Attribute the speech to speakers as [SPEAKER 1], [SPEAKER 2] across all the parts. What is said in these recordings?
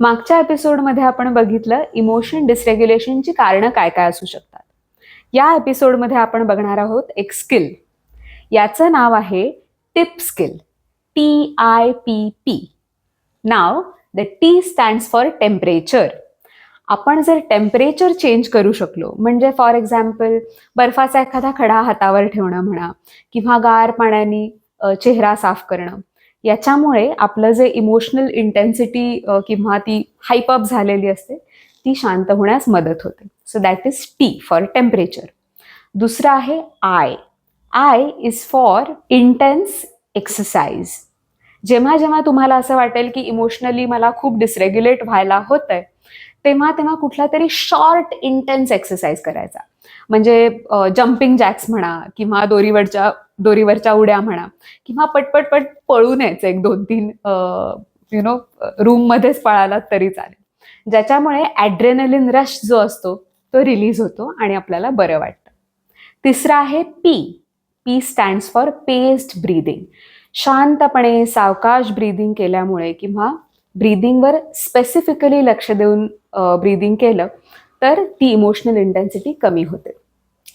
[SPEAKER 1] मागच्या एपिसोडमध्ये आपण बघितलं इमोशन डिसरेग्युलेशनची कारणं काय काय असू शकतात. या एपिसोडमध्ये आपण बघणार आहोत एक स्किल. याचं नाव आहे tip skill. T I P P. Now the T stands for temperature आपण जर टेम्परेचर चेंज करू शकलो म्हणजे फॉर एक्झाम्पल बर्फाचा एखादा खडा हातावर ठेवणं म्हणा किंवा गार पाण्याने चेहरा साफ करणं याच्यामुळे आपलं जे इमोशनल इंटेन्सिटी किंवा ती हायपअप झालेली असते ती शांत होण्यास मदत होते. So that is T for temperature दुसरं आहे I I is for intense exercise जेव्हा जेव्हा तुम्हाला असं वाटेल की इमोशनली मला खूप डिसरेग्युलेट व्हायला होत आहे तेव्हा तेव्हा कुठला तरी शॉर्ट इंटेन्स एक्सरसाइज करायचा. म्हणजे जम्पिंग जॅक्स म्हणा किंवा दोरीवरच्या दोरीवरच्या उड्या म्हणा किंवा पटपट पट पळून यायचं एक दोन तीन यु नो रूममध्येच पळाला तरी चालेल. ज्याच्यामुळे ॲड्रेनलिन रश जो असतो तो रिलीज होतो आणि आपल्याला बरं वाटतं. तिसरं आहे P P stands for paced breathing शांतपणे सावकाश ब्रीदिंग केल्यामुळे किंवा ब्रीदिंगवर स्पेसिफिकली लक्ष देऊन ब्रीदिंग केलं तर ती इमोशनल इंटेन्सिटी कमी होते.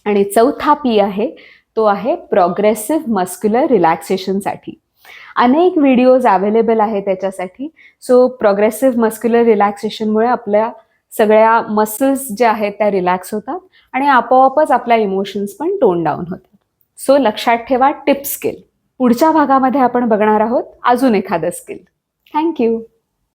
[SPEAKER 1] आणि चौथा पी आहे तो आहे प्रोग्रेसिव्ह मस्क्युलर रिलॅक्सेशनसाठी अनेक व्हिडिओज अवेलेबल आहेत त्याच्यासाठी. सो प्रोग्रेसिव्ह मस्क्युलर रिलॅक्सेशनमुळे आपल्या सगळ्या मसल्स ज्या आहेत त्या रिलॅक्स होतात आणि आपोआपच आपल्या इमोशन्स पण टोन डाऊन होतात. सो लक्षात ठेवा टिप स्किल. पुढच्या भागामध्ये आपण बघणार आहोत अजून एखादं स्किल. थँक्यू